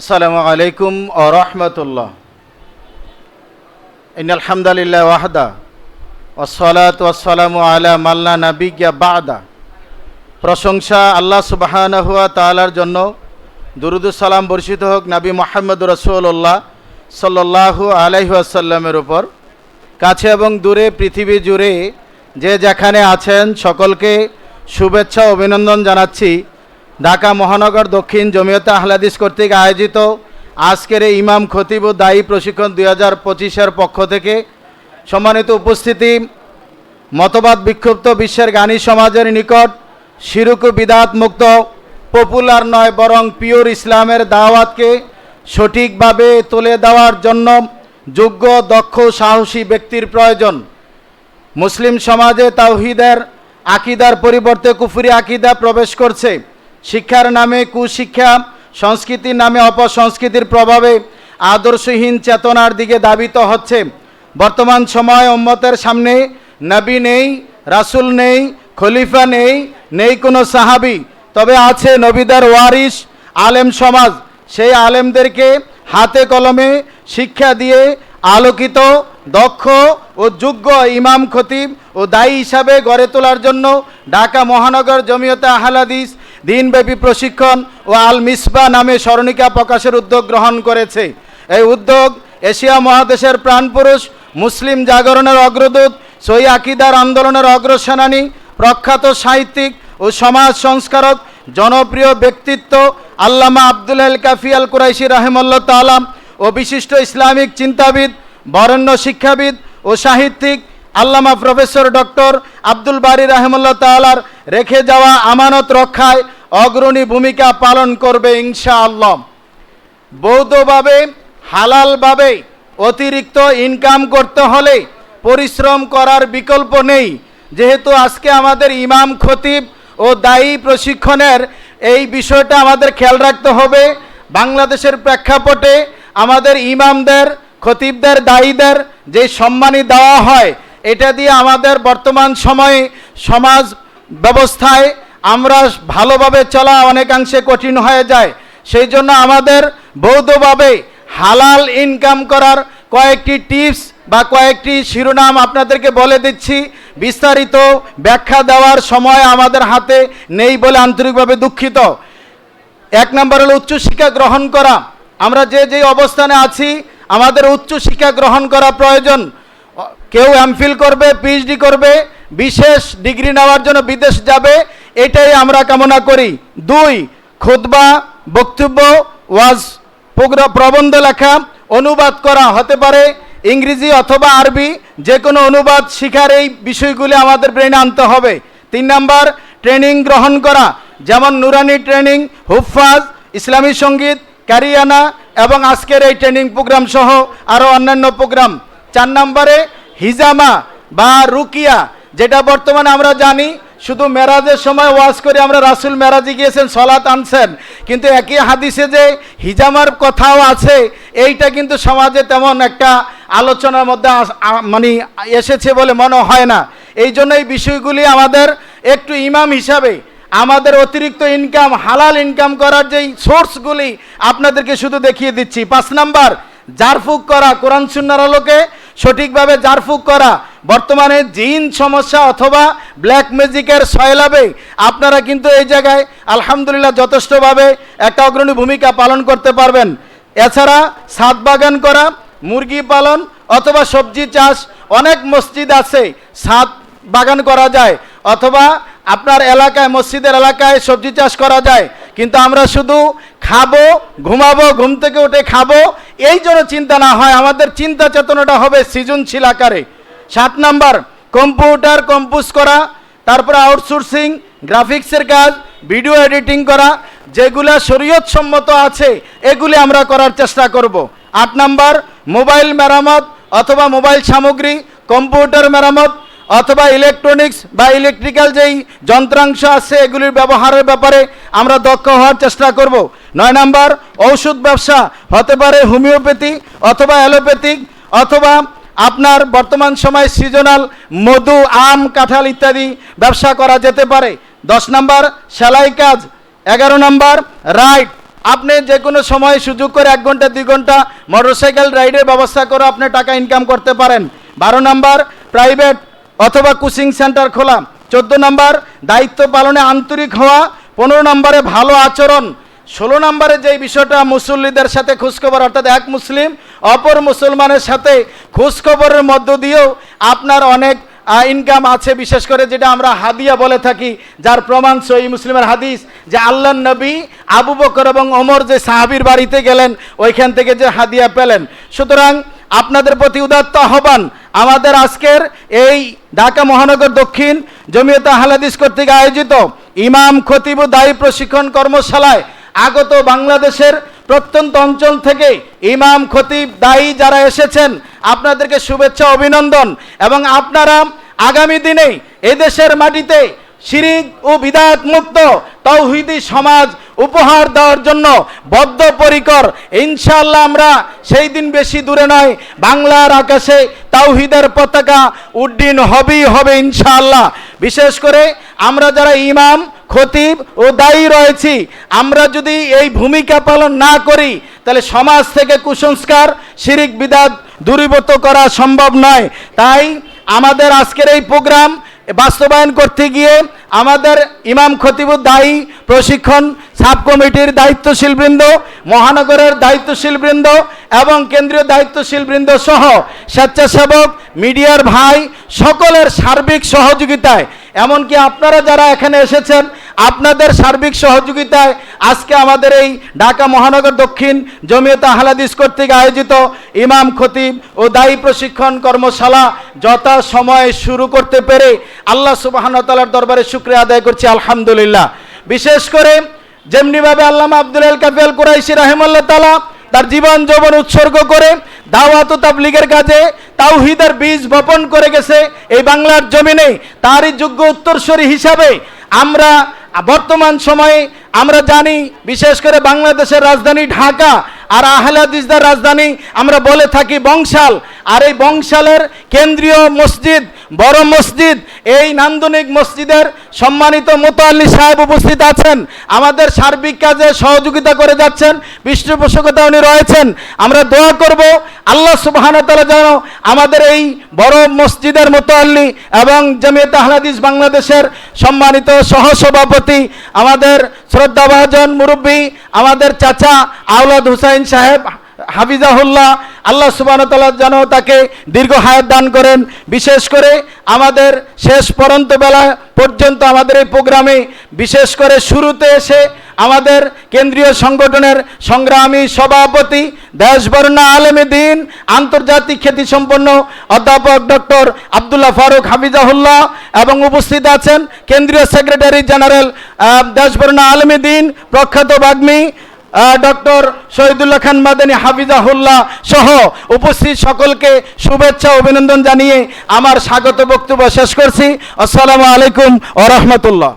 আসসালামু আলাইকুম ও রহমতুল্লাহ। ইন আলহামদুলিল্লাহ ওয়াহদা ওসলাত ওয়াসালামু আলা মাল্লা নাবিগা বাদা। প্রশংসা আল্লাহ সুবাহান হুয়া তালার জন্য সালাম বর্ষিত হোক নবী মোহাম্মদ রসুল্লাহ সাল্লাহু আলাইহাসাল্লামের উপর। কাছে এবং দূরে, পৃথিবী জুড়ে যে যেখানে আছেন সকলকে শুভেচ্ছা অভিনন্দন জানাচ্ছি। ঢাকা মহানগর দক্ষিণ জমিয়তে আহলাদিস কর্তৃক আয়োজিত আজকের এই ইমাম খতিব দায়ী প্রশিক্ষণ দুই হাজার পঁচিশের পক্ষ থেকে সম্মানিত উপস্থিতি, মতবাদ বিক্ষুব্ধ বিশ্বের গানী সমাজের নিকট শিরুকু বিদাত মুক্ত পপুলার নয় বরং পিওর ইসলামের দাওয়াতকে সঠিকভাবে তুলে দেওয়ার জন্য যোগ্য, দক্ষ, সাহসী ব্যক্তির প্রয়োজন। মুসলিম সমাজে তাওহিদের আকিদার পরিবর্তে কুফুরি আকিদা প্রবেশ করছে। শিক্ষার নামে কুশিক্ষা, সংস্কৃতির নামে অপসংস্কৃতির প্রভাবে আদর্শহীন চেতনার দিকে দাবিত হচ্ছে। বর্তমান সময় উম্মতের সামনে নবী নেই, রাসূল নেই, খলিফা নেই নেই কোনো সাহাবি। তবে আছে নবীদের ওয়ারিস আলেম সমাজ। সেই আলেমদেরকে হাতে কলমে শিক্ষা দিয়ে আলোকিত, দক্ষ ও যোগ্য ইমাম খতিব ও দায়ী হিসাবে গড়ে তোলার জন্য ঢাকা মহানগর জমিয়তে আহলাদিস দিনব্যাপী প্রশিক্ষণ ও আল মিসবা নামে স্মরণিকা প্রকাশের উদ্যোগ গ্রহণ করেছে। এই উদ্যোগ এশিয়া মহাদেশের প্রাণপুরুষ, মুসলিম জাগরণের অগ্রদূত, সই আকিদার আন্দোলনের অগ্রসেনানী, প্রখ্যাত সাহিত্যিক ও সমাজ সংস্কারক, জনপ্রিয় ব্যক্তিত্ব আল্লামা আব্দুল আল কাফি আল কুরাইশি রাহেমুল্লাহ তালাম ও বিশিষ্ট ইসলামিক চিন্তাবিদ, বরেণ্য শিক্ষাবিদ ও সাহিত্যিক আল্লামা প্রফেসর ডক্টর আব্দুল বারি রাহেমুল্লাহ তালার রেখে যাওয়া আমানত রক্ষায় অগ্রণী ভূমিকা পালন করবে ইনশাআল্লাহ। বৌদ্ধভাবে হালালভাবে অতিরিক্ত ইনকাম করতে হলে পরিশ্রম করার বিকল্প নেই। যেহেতু আজকে আমাদের ইমাম খতিব ও দায়ী প্রশিক্ষণের এই বিষয়টা আমাদের খেয়াল রাখতে হবে। বাংলাদেশের প্রেক্ষাপটে আমাদের ইমামদের, খতিবদের, দায়ীদের যে সম্মানই দেওয়া হয় এটা দিয়ে আমাদের বর্তমান সময়ে সমাজ ব্যবস্থায় আমরা ভালোভাবে চলা অনেকাংশে কঠিন হয়ে যায়। সেই জন্য আমাদের বৌদ্ধভাবে হালাল ইনকাম করার কয়েকটি টিপস বা কয়েকটি শিরোনাম আপনাদেরকে বলে দিচ্ছি। বিস্তারিত ব্যাখ্যা দেওয়ার সময় আমাদের হাতে নেই বলে আন্তরিকভাবে দুঃখিত। এক নম্বর হলো উচ্চশিক্ষা গ্রহণ করা। আমরা যে যে অবস্থানে আছি, আমাদের উচ্চশিক্ষা গ্রহণ করা প্রয়োজন। কেউ এমফিল করবে পিএইচডি করবে, বিশেষ ডিগ্রি নেওয়ার জন্য বিদেশ যাবে, এটাই আমরা কামনা করি। দুই, খুতবা, বক্তব্য, ওয়াজ প্রবন্ধ লেখা, অনুবাদ করা হতে পারে, ইংরেজি অথবা আরবি যে কোনো অনুবাদ শিখার এই বিষয়গুলি আমাদের ব্রেনে আনতে হবে। তিন নাম্বার ট্রেনিং গ্রহণ করা, যেমন নুরানি ট্রেনিং হুফাজ ইসলামী সংগীত, ক্যারিয়ানা এবং আজকের এই ট্রেনিং প্রোগ্রাম সহ আরও অন্যান্য প্রোগ্রাম চার নম্বরে হিজামা বা রুকিয়া, যেটা বর্তমানে আমরা জানি, শুধু মেরাজের সময় ওয়াজ করে আমরা রাসুল মেরাজে গিয়েছেন সলাত আনছেন। কিন্তু একই হাদিসে যে হিজামার কথাও আছে, এইটা কিন্তু সমাজে তেমন একটা আলোচনার মধ্যে মানে এসেছে বলে মনে হয় না। এই জন্য এই বিষয়গুলি আমাদের একটু ইমাম হিসাবে, আমাদের অতিরিক্ত ইনকাম হালাল ইনকাম করার যেই সোর্সগুলি আপনাদেরকে শুধু দেখিয়ে দিচ্ছি। পাঁচ নাম্বার জারফুক করা কোরআন সুন্নার আলোকে, সঠিকভাবে জারফুক করা। বর্তমানে জিন সমস্যা অথবা ব্ল্যাক ম্যাজিকের সয়লাবে আপনারা কিন্তু এই জায়গায় আলহামদুলিল্লাহ যথেষ্টভাবে একটা অগ্রণী ভূমিকা পালন করতে পারবেন। এছাড়া ছাদ বাগান করা, মুরগি পালন অথবা সবজি চাষ, অনেক মসজিদ আছে, ছাদ বাগান করা যায়। অথবা আপনার এলাকায়, মসজিদের এলাকায় সবজি চাষ করা যায়। কিন্তু আমরা শুধু খাব, ঘুমাবো, ঘুম থেকে উঠে খাব এই জন্য চিন্তা না হয়, আমাদের চিন্তা চেতনাটা হবে সৃজনশীল আকারে। সাত নাম্বার, কম্পিউটার কম্পোজ করা, তারপরে আউটসোর্সিং, গ্রাফিক্সের কাজ, ভিডিও এডিটিং করা, যেগুলা শরীয়ত সম্মত আছে, এগুলি আমরা করার চেষ্টা করব। আট নাম্বার, মোবাইল মেরামত অথবা মোবাইল সামগ্রী, কম্পিউটার মেরামত অথবা ইলেকট্রনিক্স বা ইলেকট্রিক্যাল যেই যন্ত্রাংশ আছে এগুলির ব্যবহারের ব্যাপারে আমরা দক্ষ হওয়ার চেষ্টা করব। নয় নাম্বার, ঔষধ ব্যবসা হতে পারে হোমিওপ্যাথি অথবা অ্যালোপ্যাথিক অথবা আপনার বর্তমান সময় সিজনাল মধু, আম, কাঁঠাল ইত্যাদি ব্যবসা করা যেতে পারে। দশ নাম্বার, সেলাই কাজ। এগারো নাম্বার, রাইড। আপনি যে কোনো সময় সুযোগ করে এক ঘণ্টা, দুই ঘণ্টা মোটরসাইকেল রাইডের ব্যবস্থা করে আপনি টাকা ইনকাম করতে পারেন। বারো নাম্বার প্রাইভেট অথবা কোচিং সেন্টার খোলা চোদ্দ নাম্বার, দায়িত্ব পালনে আন্তরিক হওয়া। পনেরো নম্বরে ভালো আচরণ। ষোলো নম্বরে যে বিষয়টা মুসল্লিদের সাথে খোঁজখবর, অর্থাৎ এক মুসলিম, অপর মুসলমানের সাথে খোঁজখবরের মধ্য দিয়েও আপনার অনেক ইনকাম আছে। বিশেষ করে যেটা আমরা হাদিয়া বলে থাকি, যার প্রমাণ সই মুসলিমের হাদিস, যে আল্লাহ নবী আবু বকর এবং ওমর যে সাহাবির বাড়িতে গেলেন, ওইখান থেকে যে হাদিয়া পেলেন। সুতরাং আপনাদের প্রতি উদাত্ত আহ্বান আমাদের আজকের এই ঢাকা মহানগর দক্ষিণ জমিয়ত হালাদিস কর্তৃক আয়োজিত ইমাম খতিব দায়ী প্রশিক্ষণ কর্মশালায় আগত বাংলাদেশের প্রত্যন্ত অঞ্চল থেকে ইমাম খতিব দায়ী যারা এসেছেন, আপনাদেরকে শুভেচ্ছা, অভিনন্দন এবং আপনারা আগামী দিনে এদেশের মাটিতে শিরিক ও বিদাত মুক্ত তৌহিদি সমাজ উপহার দেওয়ার জন্য বদ্ধপরিকর। ইনশাল্লাহ আমরা সেই দিন বেশি দূরে নয়, বাংলার আকাশে তাওহিদের পতাকা উড্ডীন হবেই হবে ইনশাআল্লাহ। বিশেষ করে আমরা যারা ইমাম, খতিব ও দায়ী রয়েছি, আমরা যদি এই ভূমিকা পালন না করি, তাহলে সমাজ থেকে কুসংস্কার, শিরিক বিদাত দূরীভূত করা সম্ভব নয়। তাই আমাদের আজকের এই প্রোগ্রাম বাস্তবায়ন করতে গিয়ে আমাদের ইমাম খতিবুর দায়ী প্রশিক্ষণ সাব কমিটির দায়িত্বশীল বৃন্দ মহানগরের দায়িত্বশীল বৃন্দ এবং কেন্দ্রীয় দায়িত্বশীল বৃন্দ সহ স্বেচ্ছাসেবক, মিডিয়ার ভাই, সকলের সার্বিক সহযোগিতায়। এমনকি আপনারা যারা এখানে এসেছেন আপনাদের সার্বিক সহযোগিতায় আজকে আমাদের এই ঢাকা মহানগর দক্ষিণ জমিয়ত আহলাদিস কর্তৃক আয়োজিত ইমাম খতিব ও দায়ী প্রশিক্ষণ কর্মশালা যথা সময়ে শুরু করতে পেরে আল্লাহ সুবাহতালার দরবারে শুক্রিয়া আদায় করছি, আলহামদুলিল্লাহ। বিশেষ করে যেমনিভাবে আল্লামা আব্দুল আল কাফিয়াল কুরাইশি রাহেমাল্লাহ তালা তার জীবন যৌবন উৎসর্গ করে দাওয়াত তাবলিগের কাজে তাওহিদের বীজ বপন করে গেছে, এই বাংলার জমিনে তারই যোগ্য উত্তরসূরি হিসাবে আমরা বর্তমান সময়ে আমরা জানি, বিশেষ করে বাংলাদেশের রাজধানী ঢাকা আর আহলাদিসদার রাজধানী, আমরা বলে থাকি বংশাল। আর এই বংশালের কেন্দ্রীয় মসজিদ বড় মসজিদ, এই নান্দনিক মসজিদের সম্মানিত মোতাল্লি সাহেব উপস্থিত আছেন। আমাদের সার্বিক কাজে সহযোগিতা করে যাচ্ছেন পৃষ্ঠপোষকতা উনি রয়েছেন। আমরা দোয়া করব, আল্লাহ সুবাহানতালা যেন আমাদের এই বড় মসজিদের মোতাল্লি এবং জামিয়াত আহলাদিস বাংলাদেশের সম্মানিত সহসভাপতি, আমাদের শ্রদ্ধাভাজন মুরব্বী, আমাদের চাচা আওলাদ হুসাইন সাহেব হাফিজাহুল্লাহ, আল্লাহ সুবাহতাল্লাহ যেন তাকে দীর্ঘ হায়াত দান করেন। বিশেষ করে আমাদের শেষ পরন্ত বেলা পর্যন্ত আমাদের এই প্রোগ্রামে, বিশেষ করে শুরুতে এসে আমাদের কেন্দ্রীয় সংগঠনের সংগ্রামী সভাপতি, দেশবর্ণা আলেমে দিন, আন্তর্জাতিক খ্যাতিসম্পন্ন অধ্যাপক ডক্টর আবদুল্লাহ ফারুক হাফিজাহুল্লাহ এবং উপস্থিত আছেন কেন্দ্রীয় সেক্রেটারি জেনারেল দেশবর্ণা আলেমে দিন, প্রখ্যাত বাগ্মী ডক্টর শহীদুল্লাহ খান মাদানী, হাফিজাহুল্লাহ সহ উপস্থিত সকলকে শুভেচ্ছা, অভিনন্দন জানিয়ে আমার স্বাগত বক্তব্য শেষ করছি। আসসালামু আলাইকুম ও রহমতুল্লাহ।